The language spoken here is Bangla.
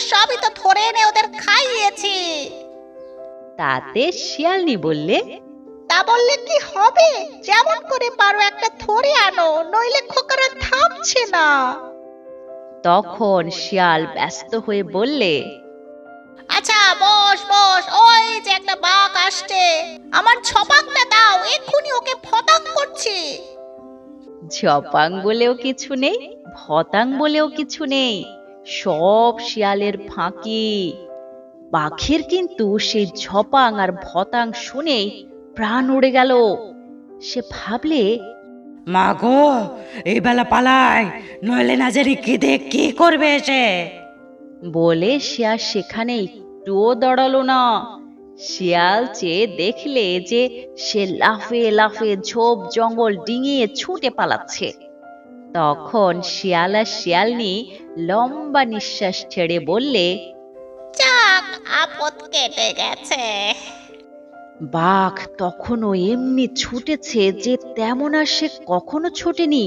সবই তো ধরে এনে ওদের খাইয়েছি। তাতে শিয়ালনি বললে তা বললে কি হবে? যেমন করে পারো একটা ধরে আনো নইলে খোকারা থামছে না। তখন শিয়াল ব্যস্ত হয়ে বললে আচ্ছা বস বস ওই যে একটা বাঘ আসছে। আমার ছপাকটা দাও এক্ষুনি ওকে ফটাং করছি। ঝপাং বলেও কিছু নেই ভতাং বলেও কিছু নেই। সব শিয়ালের ফাঁকি। বাঘের কিন্তু সেই ঝপাং আর ভতাং শুনেই প্রাণ উড়ে গেল। সে ভাবলে মা গো এই বেলা পালায় নইলে না জানি কেঁদে কি করবে এসে বলে শিয়াল সেখানে একটুও দাঁড়াল না। শিয়াল চেয়ে দেখলে যে সে লাফে লাফে ঝোপ জঙ্গল ডিঙিয়ে ছুটে পালাচ্ছে। তখন শিয়াল আর শিয়ালনি লম্বা নিঃশ্বাস ছেড়ে বললে যাক আপদ কেটে গেছে। বাঘ তখনও এমনি ছুটেছে যে তেমন আর সে কখনো ছোটেনি।